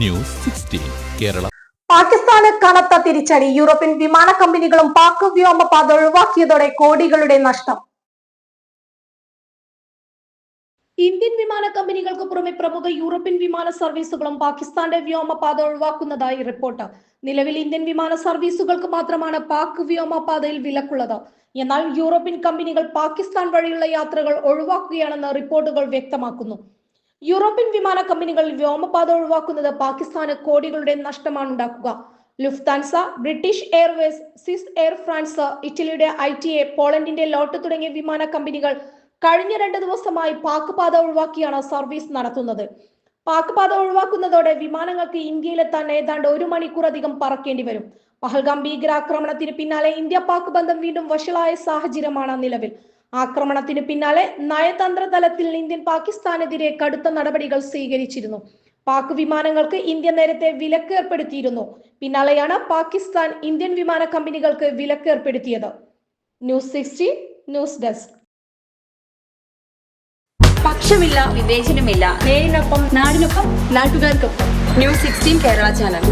News sixteen Kerala. പാകിസ്ഥാന് കനത്ത തിരിച്ചടി. യൂറോപ്യൻ വിമാന കമ്പനികളും പാക് വ്യോമപാത ഒഴിവാക്കിയതോടെ കോടികളുടെ നഷ്ടം. ഇന്ത്യൻ വിമാന കമ്പനികൾക്ക് പുറമെ പ്രമുഖ യൂറോപ്യൻ വിമാന സർവീസുകളും പാകിസ്ഥാന്റെ വ്യോമപാത ഒഴിവാക്കുന്നതായി റിപ്പോർട്ട്. നിലവിൽ ഇന്ത്യൻ വിമാന സർവീസുകൾക്ക് മാത്രമാണ് പാക് വ്യോമപാതയിൽ വിലക്കുള്ളത്. എന്നാൽ യൂറോപ്യൻ കമ്പനികൾ പാകിസ്ഥാൻ വഴിയുള്ള യാത്രകൾ ഒഴിവാക്കുകയാണെന്ന് റിപ്പോർട്ടുകൾ വ്യക്തമാക്കുന്നു. യൂറോപ്യൻ വിമാന കമ്പനികൾ വ്യോമപാത ഒഴിവാക്കുന്നത് പാകിസ്ഥാന് കോടികളുടെ നഷ്ടമാണ് ഉണ്ടാക്കുക. Lufthansa British Airways Swiss Air France ഇറ്റലിയുടെ ഐ ടി എ പോളണ്ടിന്റെ ലോട്ട് തുടങ്ങിയ വിമാന കമ്പനികൾ കഴിഞ്ഞ രണ്ട് ദിവസമായി പാക് പാത ഒഴിവാക്കിയാണ് സർവീസ് നടത്തുന്നത്. പാക് പാത ഒഴിവാക്കുന്നതോടെ വിമാനങ്ങൾക്ക് ഇന്ത്യയിലെത്താൻ ഏതാണ്ട് ഒരു മണിക്കൂറധികം പറക്കേണ്ടി വരും. പഹൽഗാം ഭീകരാക്രമണത്തിന് പിന്നാലെ ഇന്ത്യ പാക് ബന്ധം വീണ്ടും വഷളായ സാഹചര്യമാണ് നിലവിൽ. ആക്രമണത്തിന് പിന്നാലെ നയതന്ത്ര തലത്തിൽ ഇന്ത്യൻ പാകിസ്ഥാനെതിരെ കടുത്ത നടപടികൾ സ്വീകരിച്ചിരുന്നു. പാക് വിമാനങ്ങൾക്ക് ഇന്ത്യ നേരത്തെ വിലക്ക് ഏർപ്പെടുത്തിയിരുന്നു പിന്നാലെയാണ് പാകിസ്ഥാൻ ഇന്ത്യൻ വിമാന കമ്പനികൾക്ക് വിലക്ക് ഏർപ്പെടുത്തിയത് ന്യൂസ് സിക്സ്റ്റി ന്യൂസ് ഡെസ്ക്. പക്ഷമില്ല വിവേചനമില്ല. നേരിനൊപ്പം നാടിനൊപ്പം നാട്ടുകാർക്കൊപ്പം. News sixteen Kerala channel.